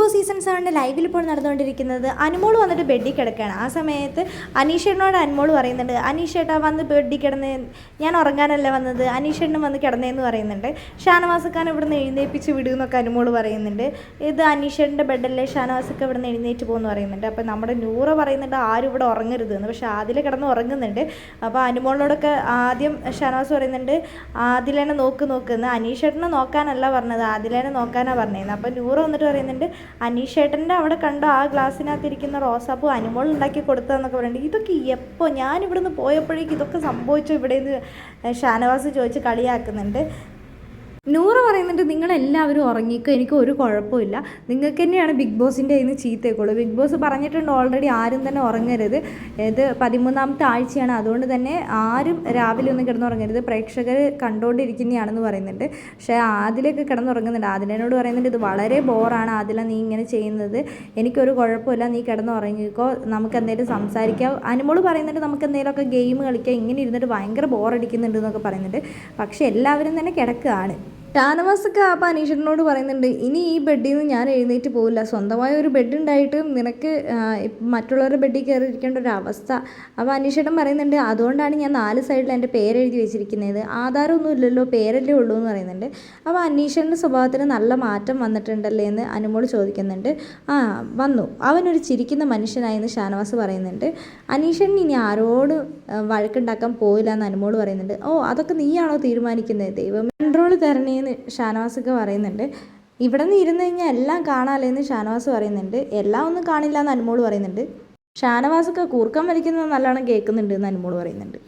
Boss season സെവന്റെ ലൈവിൽ ഇപ്പോൾ നടന്നുകൊണ്ടിരിക്കുന്നത്. അനുമോൾ വന്നിട്ട് ബെഡിൽ കിടക്കുകയാണ്. ആ സമയത്ത് അനീഷേട്ടനോട് അനുമോൾ പറയുന്നുണ്ട്. അനീഷേട്ടാ വന്ന് ബെഡിൽ കിടന്ന് ഞാൻ ഉറങ്ങാനല്ല വന്നത്? അനീഷേട്ടനും വന്ന് കിടന്നേന്ന് പറയുന്നുണ്ട്. ഷാനവാസക്കാൻ ഇവിടുന്ന് എഴുന്നേൽപ്പിച്ച് വിടുമെന്നൊക്കെ അനുമോൾ പറയുന്നുണ്ട്. ഇത് അനീഷേട്ടന്റെ ബെഡല്ലേ? ഷാനവാസൊക്കെ ഇവിടുന്ന് എഴുന്നേറ്റ് പോകുമെന്ന് പറയുന്നുണ്ട്. അപ്പോൾ നമ്മുടെ നൂറ പറയുന്നുണ്ട് ആരും ഇവിടെ ഉറങ്ങരുത് എന്ന്. പക്ഷേ ആദിൽ കിടന്ന് ഉറങ്ങുന്നുണ്ട്. അപ്പോൾ അനുമോളിനോടൊക്കെ ആദ്യം ഷാനവാസ് പറയുന്നുണ്ട് ആദിലേനെ നോക്ക് നോക്കുന്നു അനീഷേട്ടനെ നോക്കാനല്ല പറഞ്ഞത് ആദിലേനെ നോക്കാനാണ് പറഞ്ഞത് അപ്പോൾ നൂറ് വന്നിട്ട് പറയുന്നുണ്ട് അനീഷേട്ടന്റെ അവിടെ കണ്ട ആ ഗ്ലാസ്സിനകത്ത് ഇരിക്കുന്ന റോസാപ്പൂ അനുമോൾ ഉണ്ടാക്കി കൊടുത്തതെന്നൊക്കെ പറയുന്നുണ്ട്. ഇതൊക്കെ എപ്പോൾ ഞാൻ ഇവിടുന്ന് പോയപ്പോഴേക്കും ഇതൊക്കെ സംഭവിച്ചു ഇവിടെ നിന്ന് ഷാനവാസ് ചോദിച്ച് കളിയാക്കുന്നുണ്ട്. നൂറ് പറയുന്നുണ്ട് നിങ്ങളെല്ലാവരും ഉറങ്ങിക്കോ എനിക്ക് ഒരു കുഴപ്പമില്ല. നിങ്ങൾക്ക് തന്നെയാണ് ബിഗ് ബോസിന്റെ ഇന്ന് ചീത്തേക്കുള്ളൂ ബിഗ് ബോസ് പറഞ്ഞിട്ടുണ്ട് ഓൾറെഡി ആരും തന്നെ ഉറങ്ങരുത്. ഇത് പതിമൂന്നാമത്തെ ആഴ്ചയാണ്. അതുകൊണ്ട് തന്നെ ആരും രാവിലെ ഒന്നും കിടന്നുറങ്ങരുത്. പ്രേക്ഷകർ കണ്ടുകൊണ്ടിരിക്കുന്നതാണെന്ന് പറയുന്നുണ്ട്. പക്ഷേ ആദിലൊക്കെ കിടന്നുറങ്ങുന്നുണ്ട്. ആദിലിനോട് പറയുന്നുണ്ട് ഇത് വളരെ ബോറാണ് ആദില നീ ഇങ്ങനെ ചെയ്യുന്നത്. എനിക്കൊരു കുഴപ്പമില്ല നീ കിടന്നുറങ്ങിക്കോ. നമുക്ക് എന്തെങ്കിലും സംസാരിക്കാം. അനുമോൾ പറയുന്നുണ്ട് നമുക്ക് എന്തെങ്കിലുമൊക്കെ ഗെയിം കളിക്കാം. ഇങ്ങനെ ഇരുന്നിട്ട് ഭയങ്കര ബോറടിക്കുന്നുണ്ട് എന്നൊക്കെ പറയുന്നുണ്ട്. പക്ഷേ എല്ലാവരും തന്നെ കിടക്കുകയാണ്. ഷാനവാസൊക്കെ ആ അനീഷിനോട് പറയുന്നുണ്ട് ഇനി ഈ ബെഡിൽ നിന്ന് ഞാൻ എഴുന്നേറ്റ് പോകില്ല സ്വന്തമായ ഒരു ബെഡ് ഉണ്ടായിട്ട് നിനക്ക് മറ്റുള്ളവരുടെ ബെഡിൽ കയറി ഇരിക്കേണ്ട ഒരു അവസ്ഥ. അപ്പോൾ അനീഷേട്ടൻ പറയുന്നുണ്ട് അതുകൊണ്ടാണ് ഞാൻ നാല് സൈഡിൽ എന്റെ പേരെഴുതി വെച്ചിരിക്കുന്നത്. ആധാരമൊന്നും ഇല്ലല്ലോ പേരല്ലേ ഉള്ളൂ എന്ന് പറയുന്നുണ്ട്. അപ്പോൾ അനീഷേന്റെ സ്വഭാവത്തിന് നല്ല മാറ്റം വന്നിട്ടുണ്ടല്ലേ എന്ന് അനുമോൾ ചോദിക്കുന്നുണ്ട്. ആ വന്നു. അവനൊരു ചിരിക്കുന്ന മനുഷ്യനായെന്ന് ഷാനവാസ് പറയുന്നുണ്ട്. അനീഷൻ ഇനി ആരോട് വഴക്കുണ്ടാക്കാൻ പോയില്ല എന്ന് അനുമോൾ പറയുന്നുണ്ട്. ഓ അതൊക്കെ നീയാണോ തീരുമാനിക്കുന്നത്? ദൈവം കൺട്രോൾ തരണേന്ന് ഷാനവാസൊക്കെ പറയുന്നുണ്ട്. ഇവിടെ നിന്ന് ഇരുന്ന് കഴിഞ്ഞാൽ എല്ലാം കാണാമല്ലേന്ന് ഷാനവാസ് പറയുന്നുണ്ട്. എല്ലാം ഒന്നും കാണില്ല എന്ന് അനുമോൾ പറയുന്നുണ്ട് ഷാനവാസൊക്കെ കൂർക്കം വലിക്കുന്നത് നല്ലോണം കേൾക്കുന്നുണ്ട് എന്ന് അനുമോൾ പറയുന്നുണ്ട്.